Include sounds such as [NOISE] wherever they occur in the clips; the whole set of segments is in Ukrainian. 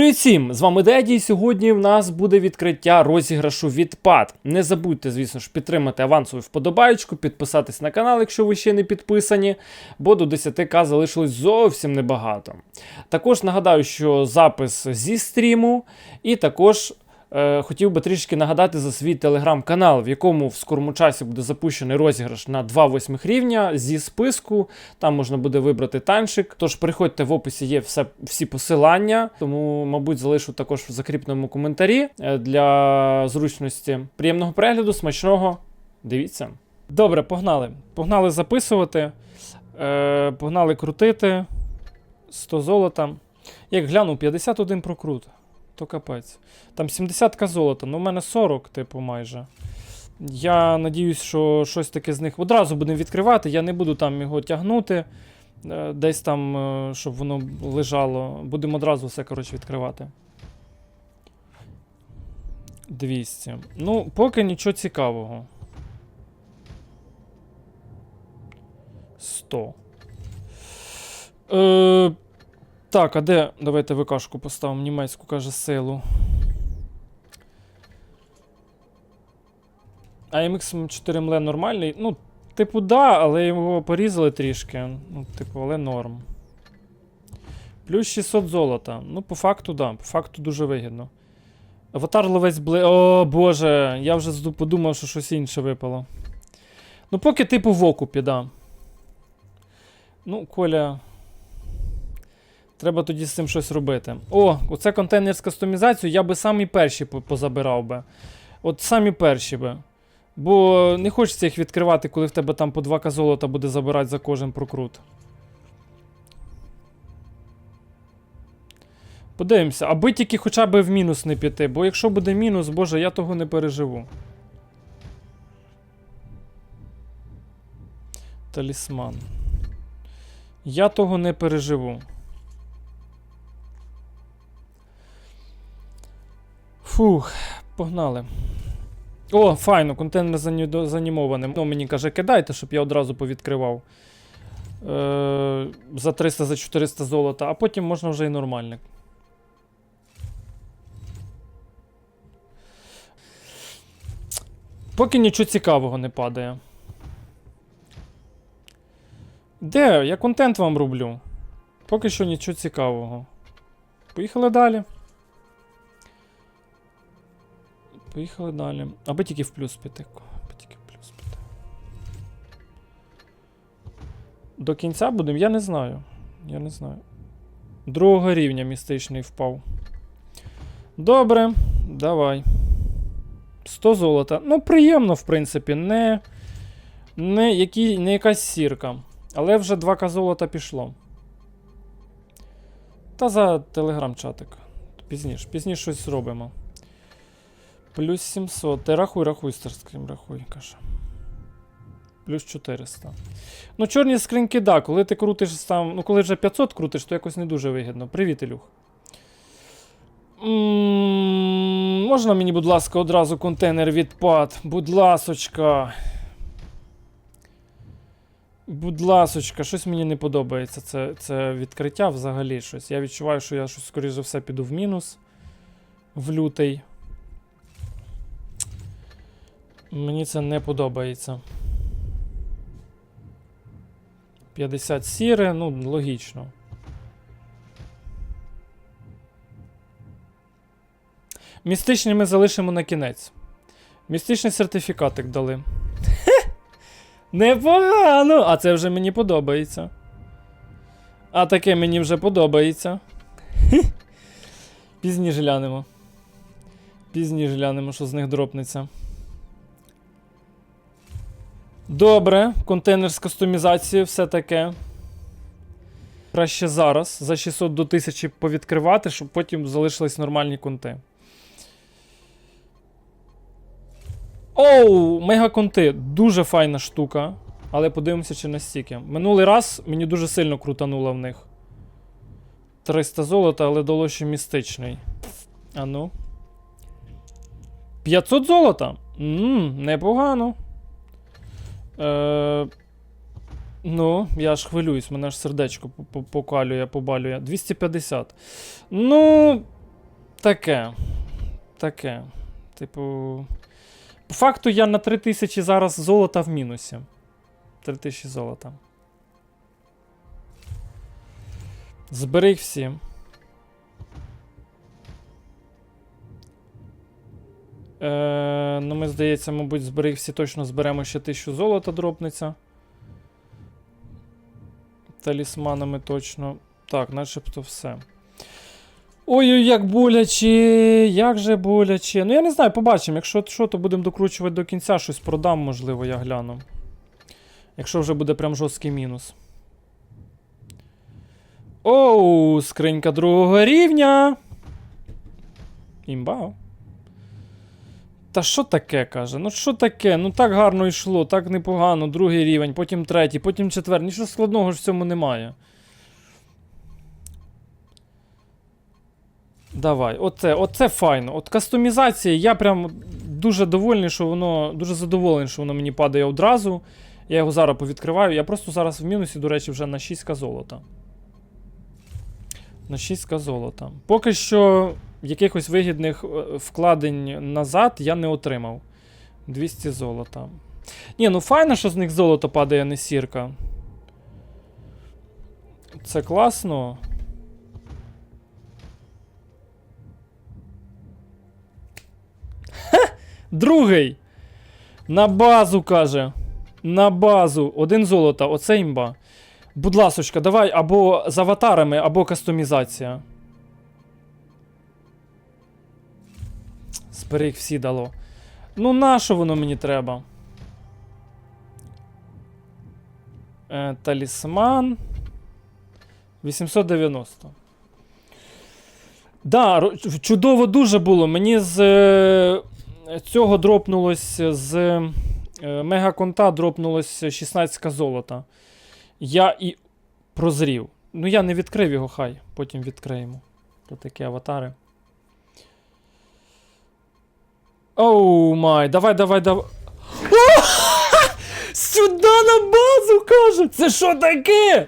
Привіт всім! З вами Деді. і Сьогодні в нас буде відкриття розіграшу відпад. Не забудьте, звісно ж, підтримати авансову вподобайку, підписатись на канал, якщо ви ще не підписані, бо до 10к залишилось зовсім небагато. Також нагадаю, що запис зі стріму, і також. Е, хотів би трішки нагадати за свій телеграм-канал, в якому в скорому часі буде запущений розіграш на 2 восьмих рівня зі списку. Там можна буде вибрати танчик. Тож приходьте в описі, є все, всі посилання, тому, мабуть, залишу також в закріпленому коментарі е, для зручності. Приємного перегляду, смачного. Дивіться. Добре, погнали. Погнали записувати, е, погнали крутити. 100 золота. Як глянув, 51 прокрут то капець. Там 70к золота, ну в мене 40, типу, майже. Я надіюсь, що щось таке з них одразу будемо відкривати. Я не буду там його тягнути, е, десь там, е, щоб воно лежало. Будемо одразу все, коротше, відкривати. 200. Ну, поки нічого цікавого. 100. Е, так, а де? Давайте ВКшку поставимо німецьку, каже, силу. А MX 4 мле нормальний? Ну, типу, да, але його порізали трішки. Ну, типу, але норм. Плюс 600 золота. Ну, по факту, да. По факту дуже вигідно. Аватар ловець бли. О, боже, я вже подумав, що щось інше випало. Ну, поки, типу, в окупі, да. Ну, Коля. Треба тоді з цим щось робити. О, оце контейнер з кастомізацією, я би самі перші позабирав би. От самі перші би. Бо не хочеться їх відкривати, коли в тебе там по 2к золота буде забирати за кожен прокрут. Подивимося, аби тільки хоча б в мінус не піти, бо якщо буде мінус, боже, я того не переживу. Талісман. Я того не переживу. Фух, погнали. О, файно, контейнер зані- занімований. Ну, мені каже, кидайте, щоб я одразу повідкривав. Е, за 300, за 400 золота, а потім можна вже і нормальник. Поки нічого цікавого не падає. Де? Я контент вам роблю. Поки що нічого цікавого. Поїхали далі. Поїхали далі. Аби тільки в плюс піти. Аби тільки в плюс піти. До кінця будемо? Я не знаю. Я не знаю. Другого рівня містичний впав. Добре, давай. 100 золота. Ну, приємно, в принципі, не, не, які, не якась сірка. Але вже 2к золота пішло. Та за телеграм-чатик. Пізніше, пізніше щось зробимо. Плюс 700. Ти рахуй, рахуй, старскрім, рахуй, каже. Плюс 400. Ну, чорні скриньки, да, коли ти крутиш там. Ну, коли вже 500 крутиш, то якось не дуже вигідно. Привіт, Ілюх. М, Можна мені, будь ласка, одразу контейнер відпад? Будь ласочка. Будь ласочка, щось мені не подобається. Це, це відкриття взагалі щось. Я відчуваю, що я щось, скоріш за все, піду в мінус. В лютий. Мені це не подобається. 50 сіре, ну, логічно. Містичні ми залишимо на кінець. Містичний сертифікатик дали. [LAUGHS] Непогано! А це вже мені подобається. А таке мені вже подобається. [LAUGHS] Пізніше глянемо. Пізніше глянемо, що з них дропнеться. Добре, контейнер з кастомізацією, все таке. Краще зараз за 600 до 1000 повідкривати, щоб потім залишились нормальні конти. Оу, мегаконти. Дуже файна штука. Але подивимося, чи настільки. Минулий раз мені дуже сильно крутануло в них. 300 золота, але дало містичний. А ну. 500 золота? Ммм, непогано. Е, ну, я ж хвилююсь, мене ж сердечко по- по- покалює, побалює. 250. Ну, Таке. Таке. Типу. По факту я на 3000 зараз золота в мінусі. 3000 золота. Збери їх всі. Е, ну, ми, здається, мабуть, збери їх всі точно зберемо ще 1000 золота дропнеться. Талісманами точно. Так, начебто все. Ой-ой, як боляче, як же боляче. Ну я не знаю, побачимо. Якщо що, то будемо докручувати до кінця, щось продам, можливо, я гляну. Якщо вже буде прям жорсткий мінус. Оу, скринька другого рівня. Імба. Та що таке, каже? Ну що таке? Ну так гарно йшло, так непогано, другий рівень, потім третій, потім четвертий. Нічого складного ж в цьому немає. Давай, оце, оце файно. От кастомізація, я прям дуже довольний, що воно. Дуже задоволений, що воно мені падає одразу. Я його зараз повідкриваю. Я просто зараз в мінусі, до речі, вже на 6к золота. На 6к золота. Поки що якихось вигідних е, вкладень назад я не отримав. 200 золота. Ні, ну файно, що з них золото падає, а не сірка. Це класно. Другий. На базу каже. На базу. Один золота. Оце імба. Будь ласочка, давай або з аватарами, або кастомізація. Збери їх всі дало. Ну, нащо воно мені треба? Е, талісман. 890. Да, чудово дуже було. Мені з е, цього дропнулось з е, мегаконта дропнулось 16 золота. Я і прозрів. Ну, я не відкрив його, хай. Потім відкриємо. То такі аватари. Оу май, давай, давай, давай. О! [LAUGHS] Сюди на базу каже! Це що таке?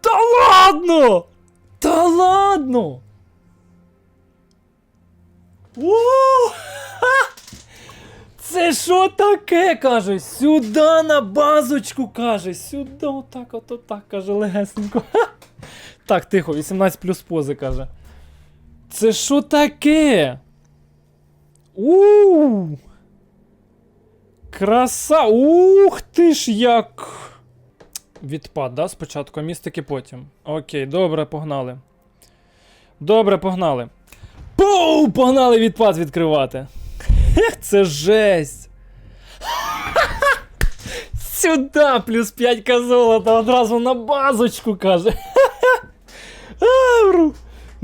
Та ладно! Та ладно! О! [LAUGHS] Це що таке? каже? Сюди на базочку каже. Сюди, отак, от, отак, каже, легесенько. [LAUGHS] Так, тихо, 18 плюс пози каже. Це що таке? У. Краса! Ух ти ж як! Відпад, да, спочатку, містики потім. Окей, добре, погнали. Добре, погнали. Пу! Погнали відпад відкривати. Хех, це жесть. [LAUGHS] Сюда, плюс 5 золота одразу на базочку каже. [LAUGHS] Авру.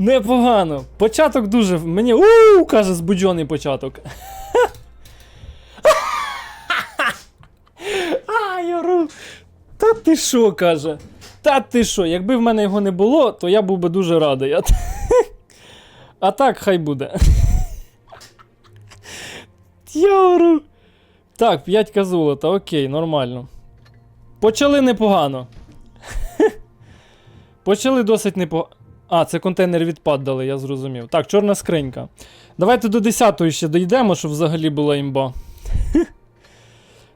Непогано. Початок дуже. Мені. у каже, збуджений початок. [LAUGHS] А, Яру. Та ти що, каже? Та ти що? Якби в мене його не було, то я був би дуже радий. А, [LAUGHS] а так, хай буде. [LAUGHS] Яру. Так, 5 золота, окей, нормально. Почали непогано. Почали досить непогано. А, це контейнер відпад дали, я зрозумів. Так, чорна скринька. Давайте до 10-ї ще дійдемо, щоб взагалі була імба. [LAUGHS]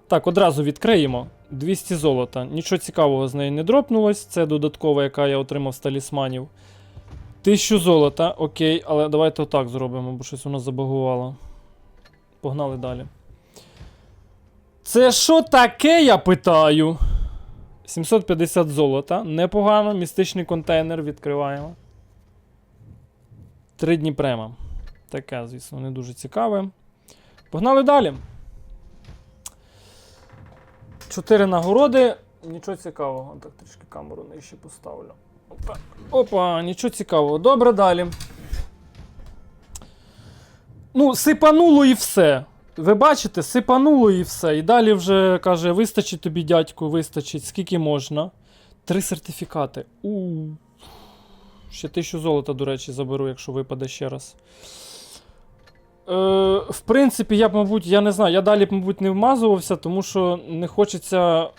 Так, одразу відкриємо. 200 золота. Нічого цікавого з неї не дропнулось. Це додаткова, яка я отримав з талісманів. 1000 золота, окей, але давайте отак зробимо, бо щось воно забагувало. Погнали далі. Це що таке, я питаю? 750 золота. Непогано. Містичний контейнер відкриваємо. Три дні према. Таке, звісно, не дуже цікаве. Погнали далі. Чотири нагороди. Нічого цікавого. Так, трішки камеру нижче поставлю. Опа, Опа, нічого цікавого. Добре, далі. Ну, сипануло і все. Ви бачите, сипануло і все. І далі вже каже: вистачить тобі, дядьку, вистачить, скільки можна. Три сертифікати. У. Ще тисячу золота, до речі, заберу, якщо випаде ще раз. Е, в принципі, я б, мабуть, я не знаю, я далі б, мабуть, не вмазувався, тому що не хочеться.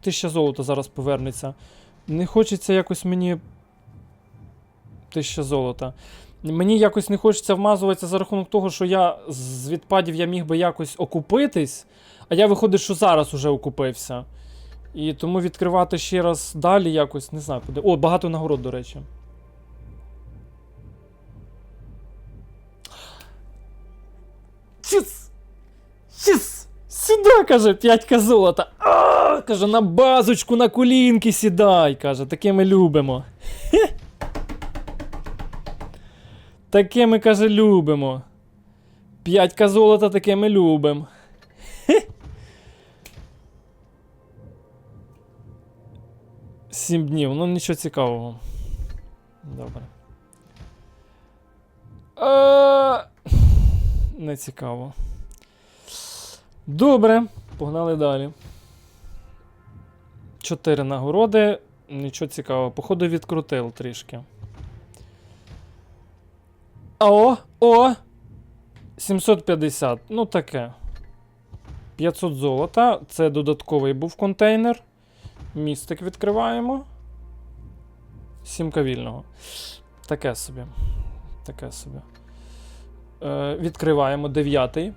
Тисяча золота зараз повернеться. Не хочеться якось мені. Тисяча золота. Мені якось не хочеться вмазуватися за рахунок того, що я з відпадів я міг би якось окупитись, а я виходить, що зараз уже окупився. І тому відкривати ще раз далі якось, не знаю куди. О, багато нагород, до речі. Чіс! Чіс! Сюди, каже, п'ятька золота. А, каже, на базочку, на колінки сідай, каже, таке ми любимо. Таке ми, каже, любимо. П'ятька золота таке ми любимо. Сім днів, ну нічого цікавого. Добре. Е, Не цікаво. Добре, погнали далі. Чотири нагороди. Нічого цікавого. Походу відкрутив трішки. О, о! 750. Ну таке. 500 золота. Це додатковий був контейнер. Містик відкриваємо. Сімка вільного. Таке собі. Таке собі. Е, відкриваємо дев'ятий.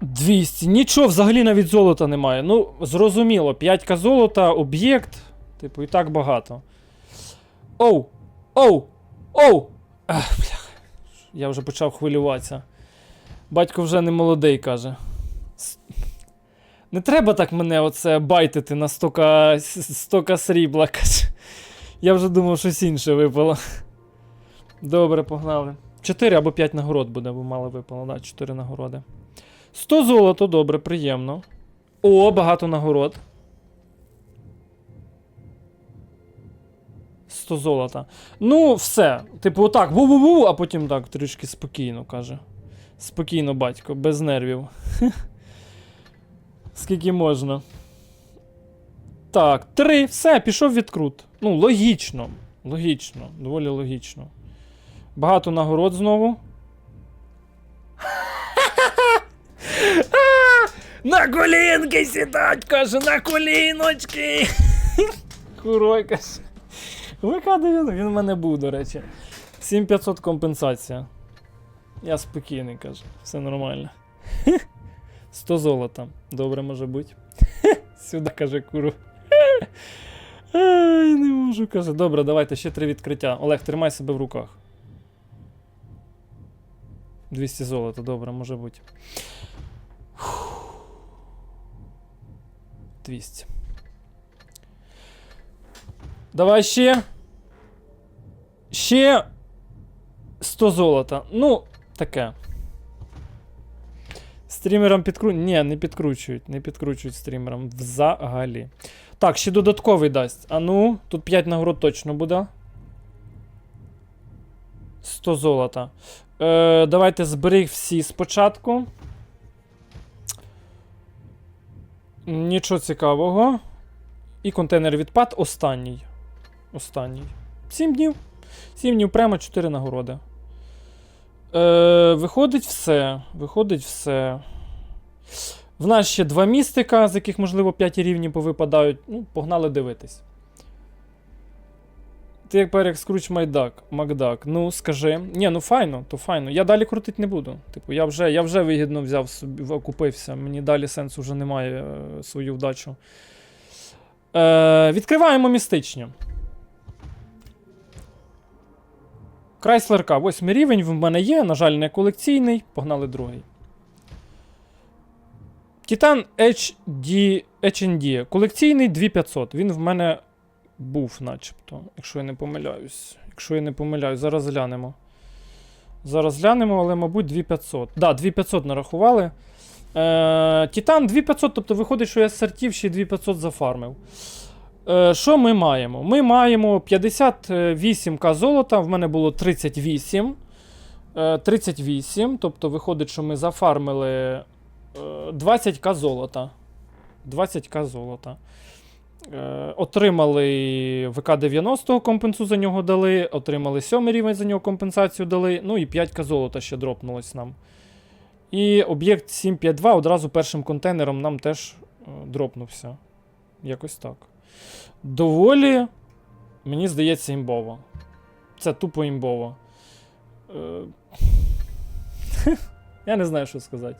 200. Нічого взагалі навіть золота немає. Ну, зрозуміло, 5 золота, об'єкт. Типу, і так багато. Оу! Оу! Оу! Ах, бля. Я вже почав хвилюватися. Батько вже не молодий, каже. Не треба так мене оце байтити на стока, с- стока срібла, каже. Я вже думав, щось інше випало. Добре, погнали. 4 або 5 нагород буде, бо мало випало, да, 4 нагороди. 100 золото, добре, приємно. О, багато нагород. 100 золота. Ну, все. Типу, отак, ву-ву-ву, а потім так, трішки спокійно, каже. Спокійно, батько, без нервів. [LAUGHS] Скільки можна. Так, три, все, пішов відкрут. Ну, логічно. Логічно, доволі логічно. Багато нагород знову. На колінки сідать, каже, на коліночки. Курой, каже. ВК-90, він в мене був, до речі. 7500 компенсація. Я спокійний, каже, все нормально. 100 золота. Добре може бути. Сюди, каже, куру. Ай, не можу, каже. Добре, давайте ще три відкриття. Олег, тримай себе в руках. 200 золота, добре, може бути. 200. Давай ще. Ще 100 золота. Ну, таке. Стрімерам підкручують. Ні, не підкручують. Не підкручують стрімерам взагалі. Так, ще додатковий дасть. А ну, тут 5 нагород точно буде. 100 золота. Е, давайте зберіг всі спочатку. Нічого цікавого. І контейнер відпад останній. Останній. 7 днів. 7 днів прямо 4 нагороди. Е, виходить все. Виходить все. В нас ще два містика, з яких, можливо, 5 рівні повипадають. Ну, погнали дивитись. Ти як перек скруч Майдак, Макдак. Ну, скажи. Ні, ну файно, то файно. Я далі крутити не буду. Типу, я вже, я вже вигідно взяв собі, окупився. Мені далі сенсу вже немає е, свою вдачу. Е, відкриваємо містичні. Крайслер К, восьмий рівень в мене є, на жаль, не колекційний. Погнали другий. Титан HD, HND. Колекційний 2500. Він в мене був, начебто, якщо я не помиляюсь. Якщо я не помиляюсь, зараз глянемо. Зараз глянемо, але, мабуть, 2500. Так, да, 2500 нарахували. Е, Титан 2500, тобто виходить, що я сортів ще 2500 зафармив. Е, що ми маємо? Ми маємо 58к золота, в мене було 38. Е, 38, тобто виходить, що ми зафармили е, 20к золота. 20к золота. Е, отримали ВК-90 компенсу за нього дали, отримали 7 рівень за нього компенсацію дали, ну і 5к золота ще дропнулось нам. І об'єкт 752 одразу першим контейнером нам теж е, дропнувся. Якось так. Доволі Мені здається, імбово. Це тупо імбово. Е... [LAUGHS] Я не знаю, що сказати.